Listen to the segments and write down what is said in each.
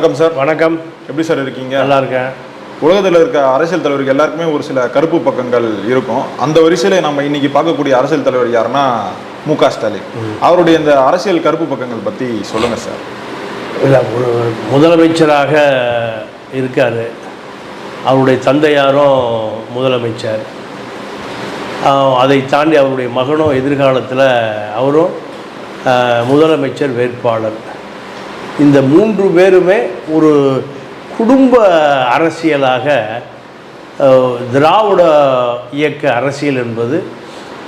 வணக்கம் சார். வணக்கம். எப்படி சார் இருக்கீங்க? நல்லா இருக்கேன் உலகத்தில் இருக்க அரசியல் தலைவருக்கு எல்லாருக்குமே ஒரு சில கருப்பு பக்கங்கள் இருக்கும். அந்த வரிசையில நம்ம இன்னைக்கு பார்க்கக்கூடிய அரசியல் தலைவர் யாருன்னா மு க ஸ்டாலின். அவருடைய இந்த அரசியல் கருப்பு பக்கங்கள் பத்தி சொல்லுங்க சார். இல்லை முதலமைச்சராக இருக்கார். அவருடைய தந்தையாரும் முதலமைச்சர். அதை தாண்டி அவருடைய மகனும் எதிர்காலத்தில் அவரும் முதலமைச்சர் வேட்பாளர். இந்த மூன்று பேருமே ஒரு குடும்ப அரசியலாக திராவிட இயக்க அரசியல் என்பது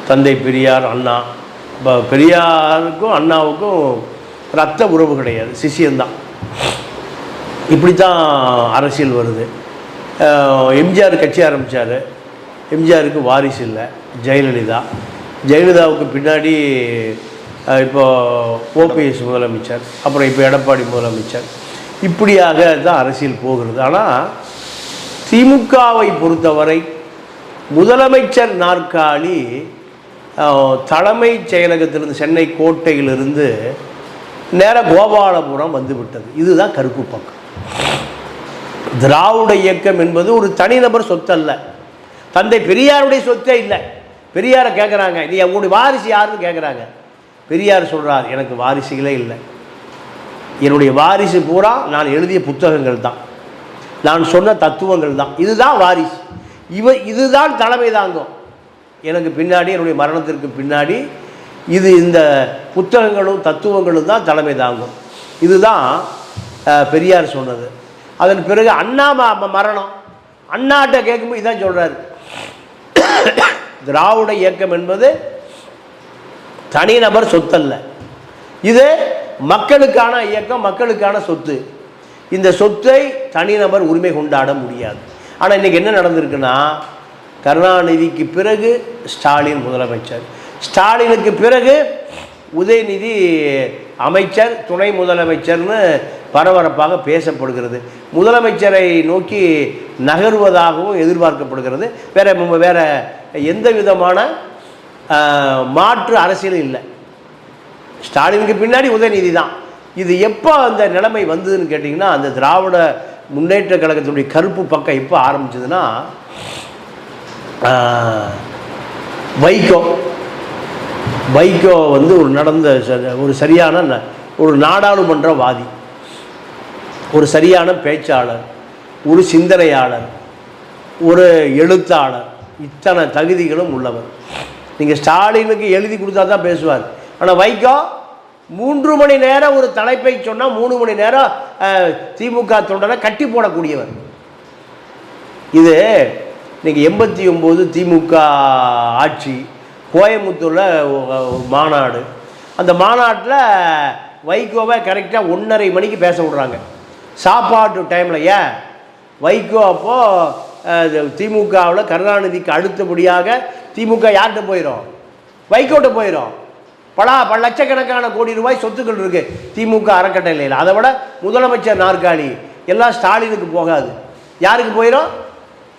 தந்தை பெரியார் அண்ணா. இப்போ பெரியாருக்கும் அண்ணாவுக்கும் ரத்த உறவு கிடையாது சிஷியந்தான். இப்படி தான் அரசியல் வருது. எம்ஜிஆர் கட்சி ஆரம்பித்தார் எம்ஜிஆருக்கு வாரிசு இல்லை ஜெயலலிதா. ஜெயலலிதாவுக்கு பின்னாடி இப்போது ஓபிஎஸ் முதலமைச்சர் அப்புறம் இப்போ எடப்பாடி முதலமைச்சர். இப்படியாக தான் அரசியல் போகிறது. ஆனால் திமுகவை பொறுத்தவரை முதலமைச்சர் நாற்காலி தலைமைச் செயலகத்திலிருந்து சென்னை கோட்டையிலிருந்து நேர கோபாலபுரம் வந்துவிட்டது. இதுதான் கருப்பு பக்கம். திராவிட இயக்கம் என்பது ஒரு தனிநபர் சொத்து அல்ல தந்தை பெரியாருடைய சொத்தே இல்லை. பெரியாரை கேட்குறாங்க நீ உங்களுடைய வாரிசு யாருன்னு கேட்குறாங்க பெரியார் சொல்கிறார் எனக்கு வாரிசுகளே இல்லை. என்னுடைய வாரிசு பூரா நான் எழுதிய புத்தகங்கள் தான். நான் சொன்ன தத்துவங்கள் தான். இதுதான் வாரிசு. இவ இதுதான் தலைமை தாங்கும். எனக்கு பின்னாடி என்னுடைய மரணத்திற்கு பின்னாடி இது இந்த புத்தகங்களும் தத்துவங்களும் தான் தலைமை தாங்கும். இதுதான் பெரியார் சொன்னது. அதன் பிறகு அண்ணா ம- மரணம். அண்ணாட்ட கேட்கும்போது இதான் சொல்கிறாரு திராவிட இயக்கம் என்பது தனிநபர் சொத்தல்ல. இது மக்களுக்கான இயக்கம் மக்களுக்கான சொத்து. இந்த சொத்தை தனிநபர் உரிமை கொண்டாட முடியாது. ஆனால் இன்றைக்கி என்ன நடந்திருக்குன்னா கருணாநிதிக்கு பிறகு ஸ்டாலின் முதலமைச்சர். ஸ்டாலினுக்கு பிறகு உதயநிதி அமைச்சர் துணை முதலமைச்சர்னு பரபரப்பாக பேசப்படுகிறது. முதலமைச்சரை நோக்கி நகர்வதாகவும் எதிர்பார்க்கப்படுகிறது. வேற ம- வேற எந்த விதமான மாற்று அரசியலும் இல்லை. ஸ்டாலினுக்கு பின்னாடி உதயநிதி தான். இது எப்போ அந்த நிலைமை வந்ததுன்னு கேட்டிங்கன்னா அந்த திராவிட முன்னேற்ற கழகத்தினுடைய கருப்பு பக்கம் எப்போ ஆரம்பிச்சதுன்னா வைகோ. வைகோ வந்து ஒரு நடந்த ச- ஒரு சரியான ந- ஒரு நாடாளுமன்றவாதி. ஒரு சரியான பேச்சாளர் ஒரு சிந்தனையாளர் ஒரு எழுத்தாளர். இத்தனை தகுதிகளும் உள்ளவர். நீங்கள் ஸ்டாலினுக்கு எழுதி கொடுத்தா தான் பேசுவார். ஆனால் வைகோ மூன்று மணி நேரம் ஒரு தலைப்பை சொன்னால் மூணு மணி நேரம் திமுக தொண்டனை கட்டி போடக்கூடியவர். இது இன்றைக்கி எண்பத்தி ஒம்பது திமுக ஆட்சி கோயம்புத்தூரில் மாநாடு. அந்த மாநாட்டில் வைகோவை கரெக்டாக ஒன்றரை மணிக்கு பேச விட்றாங்க. சாப்பாட்டு டைமில் ஏன்? வைகோ அப்போது திமுகவில் கருணாநிதிக்கு அடுத்தபடியாக திமுக யார்கிட்ட போயிடும் வைகோட்ட போயிடும் பல பல லட்சக்கணக்கான கோடி ரூபாய் சொத்துக்கள் இருக்கு. திமுக அறக்கட்டளையில். அதை விட முதலமைச்சர் நாற்காலி எல்லாம் ஸ்டாலினுக்கு போகாது. யாருக்கு போயிடும்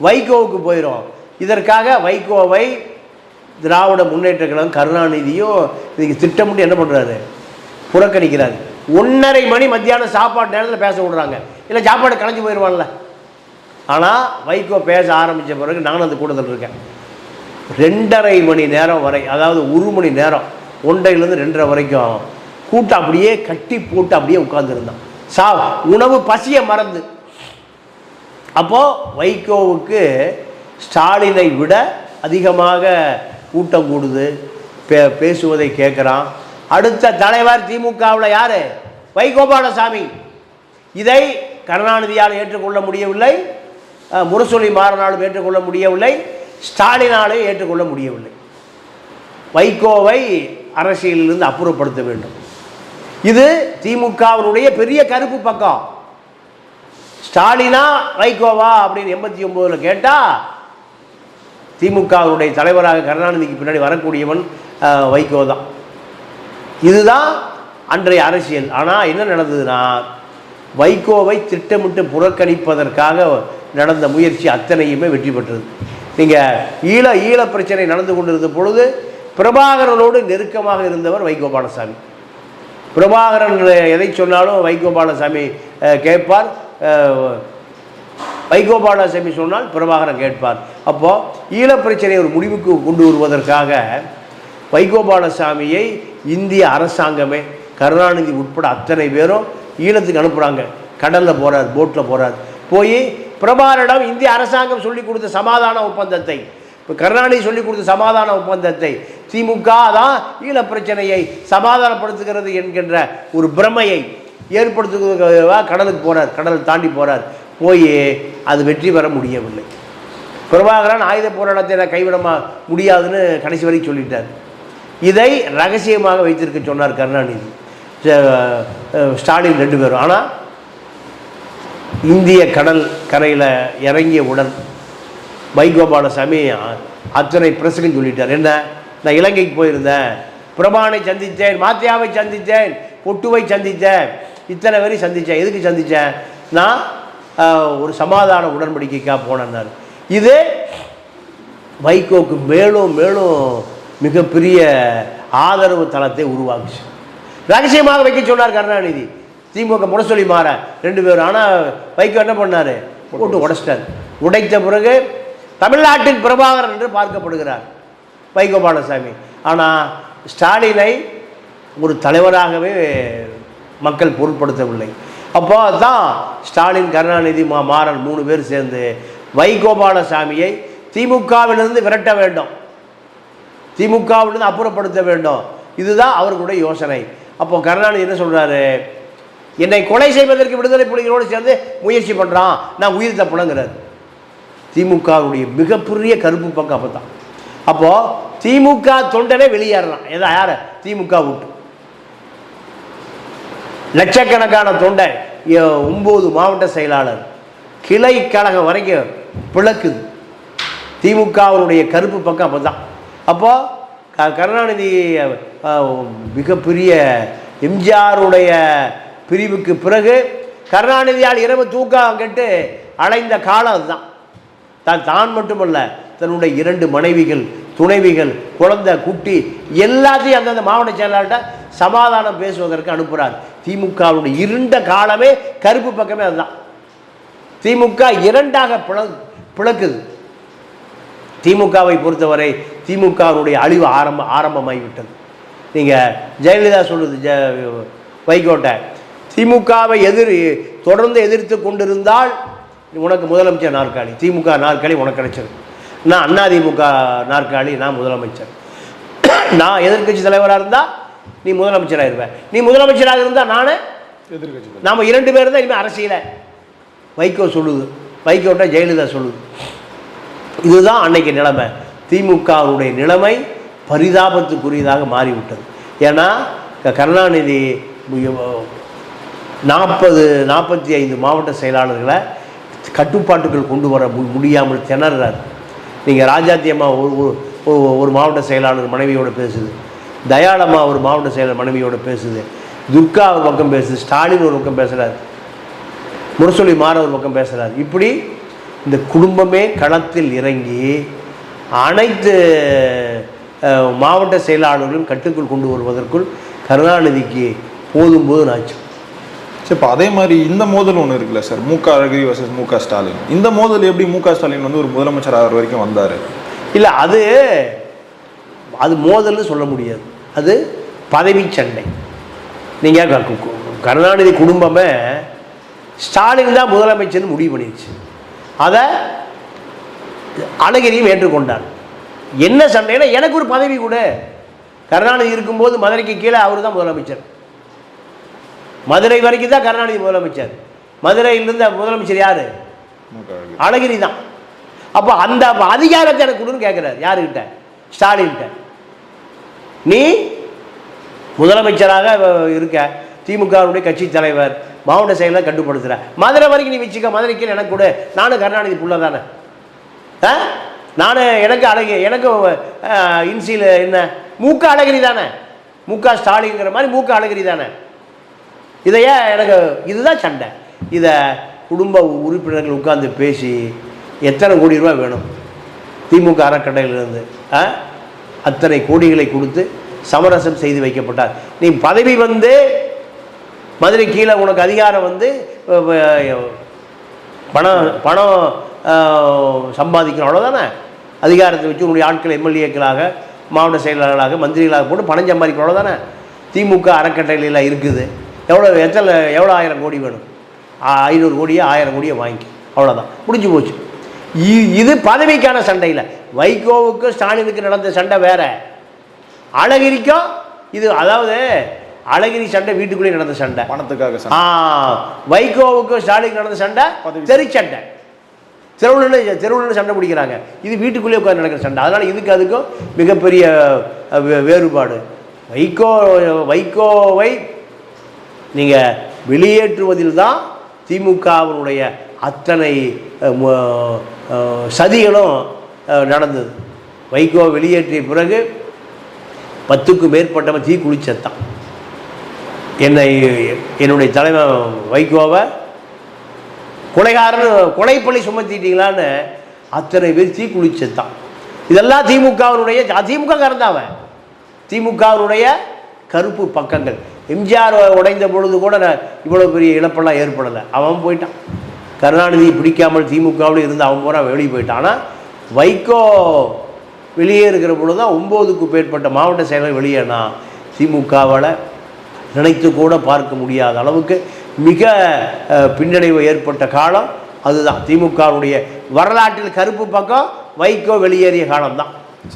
வைகோவுக்கு போயிடும் இதற்காக வைகோவை திராவிட முன்னேற்ற கழகம் கருணாநிதியும் இதுக்கு திட்டமிட்டு என்ன பண்ணுறாரு புறக்கணிக்கிறாரு. ஒன்றரை மணி மத்தியானம் சாப்பாடு நேரத்தில் பேச விடுறாங்க. இல்லை சாப்பாடு கலைஞ்சு போயிடுவான்ல ஆனால் வைகோ பேச ஆரம்பித்த பிறகு நானும் அந்த கூட்டத்தில் இருக்கேன். ரெண்டரை மணி நேரம் வரை அதாவது ஒரு மணி நேரம் ஒன்றையிலேருந்து ரெண்டரை வரைக்கும் கூட்டம் அப்படியே கட்டி போட்டு அப்படியே உட்காந்துருந்தான் சா உணவு பசியை மறந்து. அப்போது வைகோவுக்கு ஸ்டாலினை விட அதிகமாக கூட்டம் கூடுது. பே பேசுவதை கேட்குறான். அடுத்த தலைவர் திமுகவில் யார்? வைகோபாலசாமி. இதை கருணாநிதியால் ஏற்றுக்கொள்ள முடியவில்லை. முரசொலி மாறனாலும் ஏற்றுக்கொள்ள முடியவில்லை. ஸ்டாலினாலே ஏற்றுக்கொள்ள முடியவில்லை. வைகோவை அரசியலிலிருந்து அப்புறப்படுத்த வேண்டும். இது திமுகவினுடைய பெரிய கருப்பு பக்கம். ஸ்டாலினா வைகோவா அப்படின்னு எண்பத்தி ஒம்போதில் கேட்டால் திமுகவினுடைய தலைவராக கருணாநிதிக்கு பின்னாடி வரக்கூடியவன் வைகோ தான். இதுதான் அன்றைய அரசியல். ஆனால் என்ன நடந்ததுன்னா வைகோவை திட்டமிட்டு புறக்கணிப்பதற்காக நடந்த முயற்சி அத்தனையுமே வெற்றி பெற்றது. நீங்கள் ஈழ ஈழ பிரச்சனை நடந்து கொண்டிருந்த பொழுது பிரபாகரனோடு நெருக்கமாக இருந்தவர் வைகோபாலசாமி. பிரபாகரன் எதை சொன்னாலும் வைகோபாலசாமி கேட்பார். வைகோபாலசாமி சொன்னால் பிரபாகரன் கேட்பார். அப்போது ஈழப் பிரச்சனையை ஒரு முடிவுக்கு கொண்டு வருவதற்காக வைகோபாலசாமியை இந்திய அரசாங்கமே கருணாநிதி உட்பட அத்தனை பேரும் ஈழத்துக்கு அனுப்புகிறாங்க கடலில் போகிறார் போட்டில் போகிறார் போய் பிரபாகரிடம் இந்திய அரசாங்கம் சொல்லிக் கொடுத்த சமாதான ஒப்பந்தத்தை இப்போ கருணாநிதி சொல்லிக் கொடுத்த சமாதான ஒப்பந்தத்தை திமுக தான் ஈழப் பிரச்சனையை சமாதானப்படுத்துகிறது என்கின்ற ஒரு பிரமையை ஏற்படுத்துவதற்காக கடலுக்கு போகிறார் கடல் தாண்டி போகிறார் போய் அது வெற்றி பெற முடியவில்லை. பிரபாகரன் ஆயுத போராட்டத்தை நான் கைவிடமா முடியாதுன்னு கடைசி வரைக்கும் சொல்லிட்டார். இதை ரகசியமாக வைத்திருக்க சொன்னார் கருணாநிதி. ஸ்டாலின் ரெண்டு பேரும். ஆனால் இந்திய கடல் கரையில் இறங்கியவுடன் வைகோபாலசாமி அத்தனை பிரசங்கம் சொல்லிட்டார். என்ன? நான் இலங்கைக்கு போயிருந்தேன். பிரபானை சந்தித்தேன் மாத்தியாவை சந்தித்தேன் பொட்டுவை சந்தித்தேன் இத்தனை பேரை சந்தித்தேன். எதுக்கு சந்தித்தேன்? நான் ஒரு சமாதான உடன்படிக்கைக்காக போனேன்னார் இது வைகோக்கு மேலும் மேலும் மிகப்பெரிய ஆதரவு தளத்தை உருவாக்குச்சு. ரகசியமாக வைக்க சொன்னார் கருணாநிதி. திமுக முரசொலி மாற. ரெண்டு பேரும். ஆனால் வைகோ என்ன பண்ணார்? போட்டு உடைச்சிட்டார். உடைத்த பிறகு தமிழ்நாட்டின் பிரபாகரன் என்று பார்க்கப்படுகிறார். வைகோபாலசாமி ஆனால் ஸ்டாலினை ஒரு தலைவராகவே மக்கள் பொருட்படுத்தவில்லை. அப்போ தான் ஸ்டாலின் கருணாநிதி மா மாறன் மூணு பேர் சேர்ந்து வைகோபாலசாமியை திமுகவிலிருந்து விரட்ட வேண்டும். திமுகவிலிருந்து அப்புறப்படுத்த வேண்டும். இதுதான் அவர்களுடைய யோசனை. அப்போ கருணாநிதி என்ன சொல்றாரு? என்னை கொலை செய்வதற்கு விடுதலை புலிகளோடு சேர்ந்து முயற்சி பண்ணுறான் நான் உயிர் தப்புனங்கிறார் திமுகவுடைய மிகப்பெரிய கருப்பு பக்கம் அப்போ தான் அப்போது திமுக தொண்டனே வெளியேறலாம். ஏதா யார்? திமுக விட்டு லட்சக்கணக்கான தொண்டை ஒம்பது மாவட்ட செயலாளர் கிளை கழகம் வரைக்கும் பிளக்குது. திமுகவுடைய கருப்பு பக்கம் அப்போ தான் அப்போது க கருணாநிதி மிகப்பெரிய எம்ஜிஆருடைய பிரிவுக்கு பிறகு கருணாநிதியால் இரவு தூக்கம் கெட்டு அலைந்த காலம் அதுதான். தான் தான் மட்டுமல்ல தன்னுடைய இரண்டு மனைவிகள் துணைவிகள் குழந்தை குட்டி எல்லாத்தையும் அந்தந்த மாவட்ட செயலாளர்கிட்ட சமாதானம் பேசுவதற்கு அனுப்புகிறார் திமுகவுடைய இருண்ட காலமே கருப்பு பக்கமே அதுதான். திமுக இரண்டாக பிள பிளக்குது. திமுகவை பொறுத்தவரை திமுகவுடைய அழிவு ஆரம்ப ஆரம்பமாகிவிட்டது. நீங்கள் ஜெயலலிதா சொல்லுது ஜ வைகோட்டை திமுகவை எதிர் தொடர்ந்து எதிர்த்து கொண்டிருந்தால் உனக்கு முதலமைச்சர் நாற்காலி. திமுக நாற்காலி உனக்கு கிடைச்சது. நான் அதிமுக நாற்காலி நான் முதலமைச்சர். நான் எதிர்க்கட்சி தலைவராக இருந்தால் நீ முதலமைச்சராக நீ முதலமைச்சராக இருந்தால் நானே எதிர்கட்சி நாம் இரண்டு பேர் தான் இனிமேல் அரசியலை. வைகோ சொல்லுது. வைகோட்ட ஜெயலலிதா சொல்லுது. இதுதான் அன்னைக்கு நிலைமை. திமுகவுடைய நிலைமை பரிதாபத்துக்குரியதாக மாறிவிட்டது. ஏன்னா கருணாநிதி நாற்பது நாற்பத்தி ஐந்து மாவட்ட செயலாளர்களை கட்டுப்பாட்டுக்குள் கொண்டு வர மு- முடியாமல் திணறார். நீங்கள் ராஜாத்தி அம்மா ஒரு ஒரு- மாவட்ட செயலாளர் மனைவியோடு பேசுது. தயாளம்மா ஒரு மாவட்ட செயலர் மனைவியோடு பேசுது. துர்கா ஒரு பக்கம் பேசுது ஸ்டாலின் ஒரு பக்கம் பேசுகிறார் முரசொலி மாற ஒரு பக்கம் பேசுகிறார் இப்படி இந்த குடும்பமே களத்தில் இறங்கி அனைத்து மாவட்ட செயலாளர்களும் கட்டுக்குள் கொண்டு வருவதற்குள் கருணாநிதிக்கு போதும் போதும் ஆச்சு. சரி இப்போ அதே மாதிரி இந்த மோதல் ஒன்று இருக்குல்ல சார் மு க அழகிரி வர்சஸ் மு க ஸ்டாலின். இந்த மோதல் எப்படி மு க ஸ்டாலின் வந்து ஒரு முதலமைச்சர் ஆகிற வரைக்கும் வந்தார்? இல்லை அது அது மோதல்னு சொல்ல முடியாது. அது பதவி சண்டை. நீங்கள் கருணாநிதி குடும்பமே ஸ்டாலின் தான் முதலமைச்சர்னு முடிவு பண்ணிடுச்சு அதை அழகிரியும் ஏற்றுக்கொண்டார். என்ன சண்டைனா எனக்கு ஒரு பதவி கூட. கருணாநிதி இருக்கும்போது மதுரைக்கு கீழே அவர் தான் முதலமைச்சர். மதுரை வரைக்கும் தான் கருணாநிதி முதலமைச்சர். மதுரையிலிருந்து முதலமைச்சர் யார்? அழகிரி தான். அப்போ அந்த அதிகாரத்தை எனக்கு கொடுன்னு கேட்குறாரு யாருக்கிட்ட ஸ்டாலின்கிட்ட. நீ முதலமைச்சராக இருக்க. திமுகவுடைய கட்சி தலைவர் மாவட்ட செயலை கட்டுப்படுத்துகிற மதுரை வரைக்கும் நீ வச்சுக்க மதுரைக்கு எனக்கு கொடு. நானும் கருணாநிதி புள்ள தானே. ஆ? நான் எனக்கு அழகி எனக்கு இன்சியில் என்ன? மூக்க அழகிரி தானே. மூக்க ஸ்டாலின்ங்கிற மாதிரி மூக்க அழகிரி தானே. இதையே எனக்கு இதுதான் சண்டை. இதை குடும்ப உறுப்பினர்கள் உட்கார்ந்து பேசி எத்தனை கோடி ரூபாய் வேணும்? திமுக அறக்கட்டளையிலிருந்து ஆ? அத்தனை கோடிகளை கொடுத்து சமரசம் செய்து வைக்கப்பட்டார். நீ பதவி வந்து மதுரை கீழே உனக்கு அதிகாரம் வந்து பணம் பணம் அஹ், சம்பாதிக்கணும். அவ்வளோதானே அதிகாரத்தை வச்சு உன்னுடைய ஆட்கள் எம்எல்ஏக்களாக மாவட்ட செயலாளர்களாக மந்திரிகளாக போட்டு பணம் சம்பாதிக்கணும். அவ்வளோதானே திமுக அறக்கட்டளையில் இருக்குது. எவ்வளோ எத்தனை எவ்வளோ ஆயிரம் கோடி வேணும்? ஐநூறு கோடியே ஆயிரம் கோடியை வாங்கிக்க. அவ்வளோதான் முடிஞ்சு போச்சு. இது பதவிக்கான சண்டை இல்லை வைகோவுக்கும் ஸ்டாலினுக்கு நடந்த சண்டை வேற. அழகிரிக்கும் இது அதாவது அழகிரி சண்டை வீட்டுக்குள்ளேயே நடந்த சண்டை. பணத்துக்காக ஆ. வைகோவுக்கும் ஸ்டாலினுக்கு நடந்த சண்டை பதவி. தெரு சண்டை. தெருவில் தெருவில் சண்டை பிடிக்கிறாங்க. இது வீட்டுக்குள்ளேயே உட்கார்ந்து நடக்கிற சண்டை. அதனால் இதுக்கு அதுக்கும் மிகப்பெரிய வேறுபாடு. வைகோ வைகோவை நீங்கள் வெளியேற்றுவதில் தான் திமுகவினுடைய அத்தனை சதிகளும் நடந்தது. வைகோ வெளியேற்றிய பிறகு பத்துக்கும் மேற்பட்டவன் தீ குளிச்சத்தான். என்னை என்னுடைய தலைவன் வைகோவை கொலைகாரன் கொலைப்பள்ளி சுமத்திட்டீங்களான்னு அத்தனை பேர் தீ குளிச்சத்தான். இதெல்லாம் திமுகவினுடைய திமுக கறந்தாவன் திமுகவினுடைய கருப்பு பக்கங்கள். எம்ஜிஆர் உடைந்த பொழுது கூட இவ்வளோ பெரிய இழப்பெல்லாம் ஏற்படலை. அவன் போயிட்டான். கருணாநிதி பிடிக்காமல் திமுகவில் இருந்து அவன் பூரா வெளியே போயிட்டான். ஆனால் வைகோ வெளியே இருக்கிற பொழுது தான் ஒம்போதுக்கு மேற்பட்ட மாவட்ட செயலர் வெளியேனா திமுகவால் நினைத்து கூட பார்க்க முடியாத அளவுக்கு மிக பின்னடைவு ஏற்பட்ட காலம் அதுதான். திமுகவுடைய வரலாற்றில் கருப்பு பக்கம் வைகோ வெளியேறிய காலம்தான்.